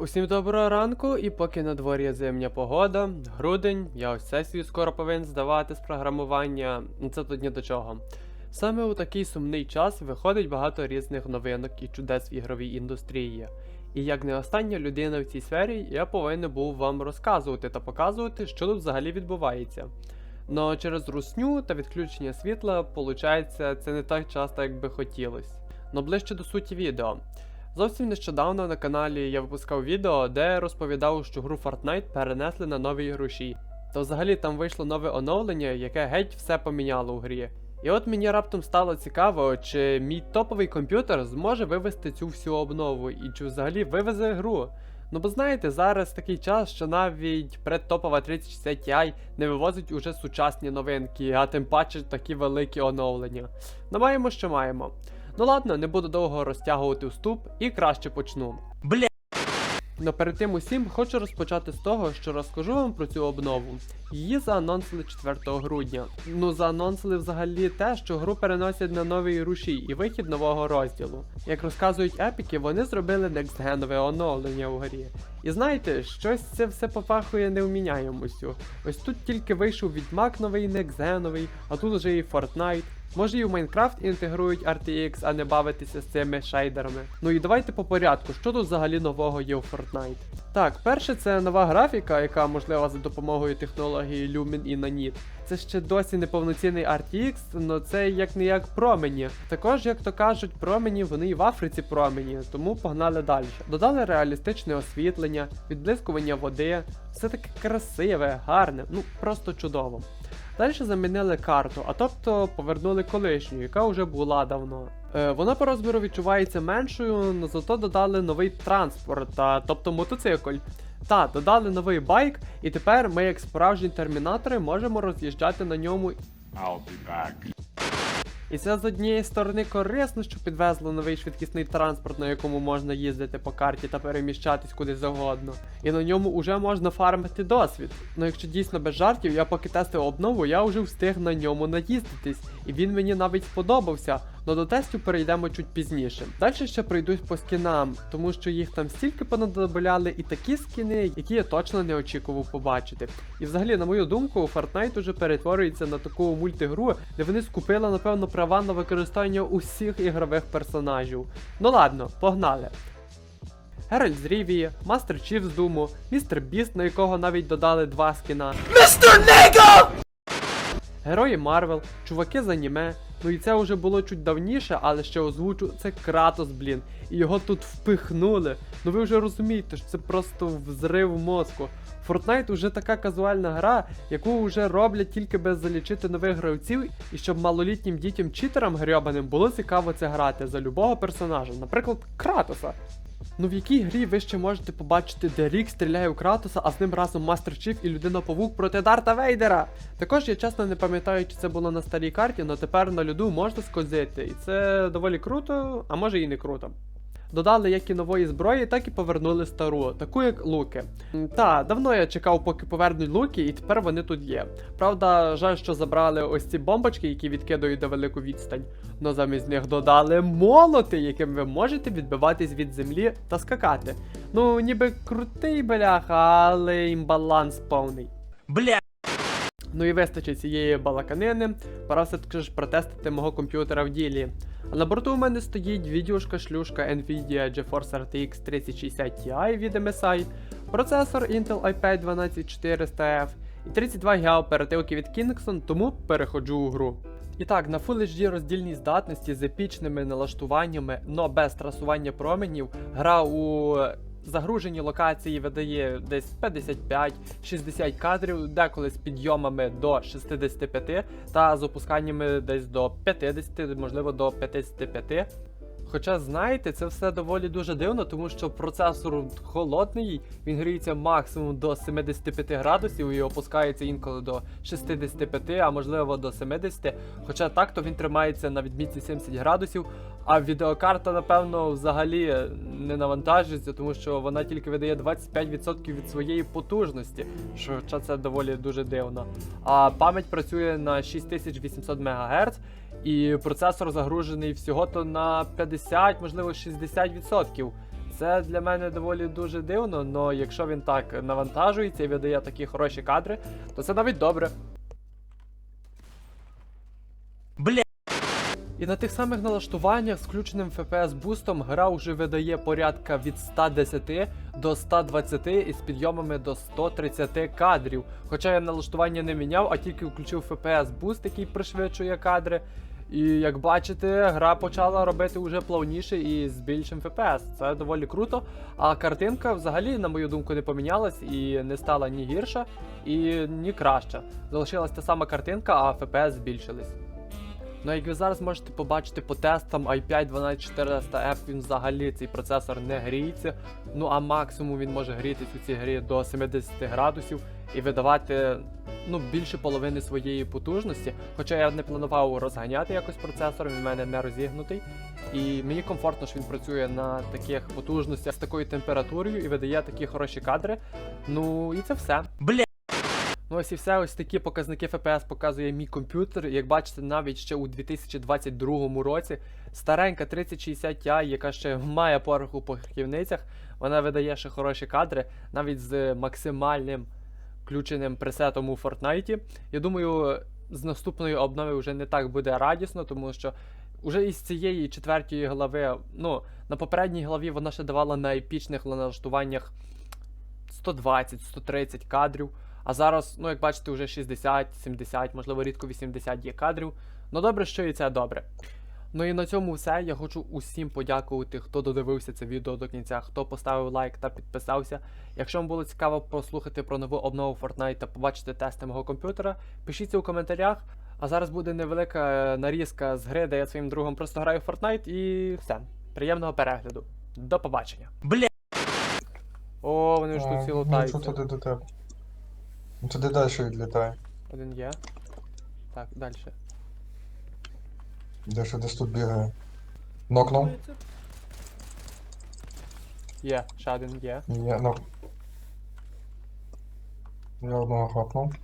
Усім доброго ранку, і поки на дворі зимня погода, грудень, я ось сесію скоро повинен здавати з програмування, ну це тут ні до чого. Саме у такий сумний час виходить багато різних новинок і чудес в ігровій індустрії. І як не остання людина в цій сфері, я повинен був вам розказувати та показувати, що тут взагалі відбувається. Но через русню та відключення світла, виходить, це не так часто, як би хотілося. Но ближче до суті відео. Зовсім нещодавно на каналі я випускав відео, де розповідав, що гру Fortnite перенесли на новій рушій. Та взагалі там вийшло нове оновлення, яке геть все поміняло у грі. І от мені раптом стало цікаво, чи мій топовий комп'ютер зможе вивести цю всю обнову, і чи взагалі вивезе гру. Ну бо знаєте, зараз такий час, що навіть предтопова 3060 Ti не вивозить уже сучасні новинки, а тим паче такі великі оновлення. Ну маємо, що маємо. Ну ладно, не буду довго розтягувати вступ і краще почну. Бля. Но перед тим усім хочу розпочати з того, що розкажу вам про цю обнову. Її заанонсили 4 грудня. Ну, заанонсили взагалі те, що гру переносять на новий рушій і вихід нового розділу. Як розказують епіки, вони зробили некстгенове оновлення у грі. І знаєте, щось це все попахує невміняємостю. Ось тут тільки вийшов відьмак новий некстгеновий, а тут вже і Fortnite. Може і в Майнкрафт інтегрують RTX, а не бавитися з цими шейдерами. Ну і давайте по порядку, що тут взагалі нового є у Fortnite. Так, перше це нова графіка, яка можлива за допомогою технології Lumen і Nanit. Це ще досі не повноцінний RTX, але це як не як промені. Також, як то кажуть, промені вони і в Африці промені, тому погнали далі. Додали реалістичне освітлення, відблискування води, все таке красиве, гарне, ну просто чудово. Далі замінили карту, а тобто повернули колишню, яка вже була давно. Е, вона по розміру відчувається меншою, але зато додали новий транспорт, а, тобто мотоцикль. Та, додали новий байк, і тепер ми, як справжні термінатори, можемо роз'їжджати на ньому. I'll be back. І це з однієї сторони корисно, що підвезло новий швидкісний транспорт, на якому можна їздити по карті та переміщатись куди завгодно. І на ньому вже можна фармити досвід. Ну якщо дійсно без жартів, я поки тестив обнову, я вже встиг на ньому наїздитись, і він мені навіть сподобався. Но до тестів перейдемо чуть пізніше. Далі ще пройдусь по скінам, тому що їх там стільки понадобляли і такі скіни, які я точно не очікував побачити. І взагалі, на мою думку, Fortnite уже перетворюється на таку мультигру, де вони скупили, напевно, права на використання усіх ігрових персонажів. Ну ладно, погнали. Геральт з Рівії, Мастер Чіф з Думу, Містер Біст, на якого навіть додали два скіна. Містер Него! Герої Марвел, чуваки з аніме. Ну і це вже було чуть давніше, але ще озвучу, це Кратос, блін. І його тут впихнули. Ну ви вже розумієте, що це просто взрив мозку. Fortnite уже така казуальна гра, яку вже роблять тільки без залічити нових гравців, і щоб малолітнім дітям читерам грьобаним було цікаво це грати за любого персонажа, наприклад, Кратоса. Ну в якій грі ви ще можете побачити, де Рік стріляє у Кратоса, а з ним разом Мастер Чіф і людина Павук проти Дарта Вейдера. Також я чесно не пам'ятаю, чи це було на старій карті, але тепер на льоду можна скользити. І це доволі круто, а може і не круто. Додали як і нової зброї, так і повернули стару, таку як луки. Та, давно я чекав, поки повернуть луки, і тепер вони тут є. Правда, жаль, що забрали ось ці бомбочки, які відкидують до велику відстань. Но замість них додали молоти, яким ви можете відбиватись від землі та скакати. Ну, ніби крутий бляха, але імбаланс повний. Бля. Ну і вистачить цієї балаканини, пора все-таки ж протестити мого комп'ютера в ділі. А на борту у мене стоїть відюшка шлюшка Nvidia GeForce RTX 3060 Ti від MSI, процесор Intel i5 12400F і 32 ГБ оперативки від Kingston, тому переходжу у гру. І так, на Full HD роздільній здатності з епічними налаштуваннями, но без трасування променів, гра у загруженій локації видає десь 55-60 кадрів, деколи з підйомами до 65 та з опусканнями десь до 50, можливо до 55. Хоча, знаєте, це все доволі дуже дивно, тому що процесор холодний, він гріється максимум до 75 градусів і опускається інколи до 65, а можливо до 70. Хоча так, то він тримається на відмітці 70 градусів, а відеокарта, напевно, взагалі не навантажується, тому що вона тільки видає 25% від своєї потужності, що хоча це доволі дуже дивно. А пам'ять працює на 6800 МГц. І процесор загружений всього то на 50, можливо 60%. Це для мене доволі дуже дивно, але якщо він так навантажується і видає такі хороші кадри, то це навіть добре. Бля. І на тих самих налаштуваннях з включеним FPS бустом гра вже видає порядка від 110 до 120 із підйомами до 130 кадрів. Хоча я налаштування не міняв, а тільки включив FPS буст, який пришвидшує кадри. І як бачите, гра почала робити вже плавніше і з більшим FPS. Це доволі круто. А картинка взагалі, на мою думку, не помінялась і не стала ні гірша, і ні краща. Залишилась та сама картинка, а FPS збільшились. Ну, як ви зараз можете побачити по тестам i5 12400F, він взагалі цей процесор не гріється. Ну а максимум він може грітись у цій грі до 70 градусів і видавати ну, більше половини своєї потужності. Хоча я не планував розганяти якось процесор, він в мене не розігнутий. І мені комфортно, що він працює на таких потужностях з такою температурою і видає такі хороші кадри. Ну і це все. Бля. Ну ось і все, ось такі показники FPS показує мій комп'ютер. Як бачите, навіть ще у 2022 році старенька 3060 Ti, яка ще має порох у похідницях, вона видає ще хороші кадри, навіть з максимальним включеним пресетом у Fortnite. Я думаю, з наступної обнови вже не так буде радісно, тому що уже із цієї четвертої глави, ну, на попередній главі вона ще давала на епічних налаштуваннях 120-130 кадрів. А зараз, ну як бачите, вже 60, 70, можливо, рідко 80 є кадрів. Ну добре, що і це добре. Ну і на цьому все. Я хочу усім подякувати, хто додивився це відео до кінця, хто поставив лайк та підписався. Якщо вам було цікаво послухати про нову обнову Fortnite та побачити тести мого комп'ютера, пишіть це у коментарях. А зараз буде невелика е, нарізка з гри, де я своїм другом просто граю в Fortnite і все. Приємного перегляду. До побачення. Бля. О, вони ж тут всі Ну, лутаються. що туди до тебе? Ну туди далі відлітай. Один є. Так, далі. Де що десь тут бігає. Нокнув. Є, ще один є. Є, нок. Я одного хапнув.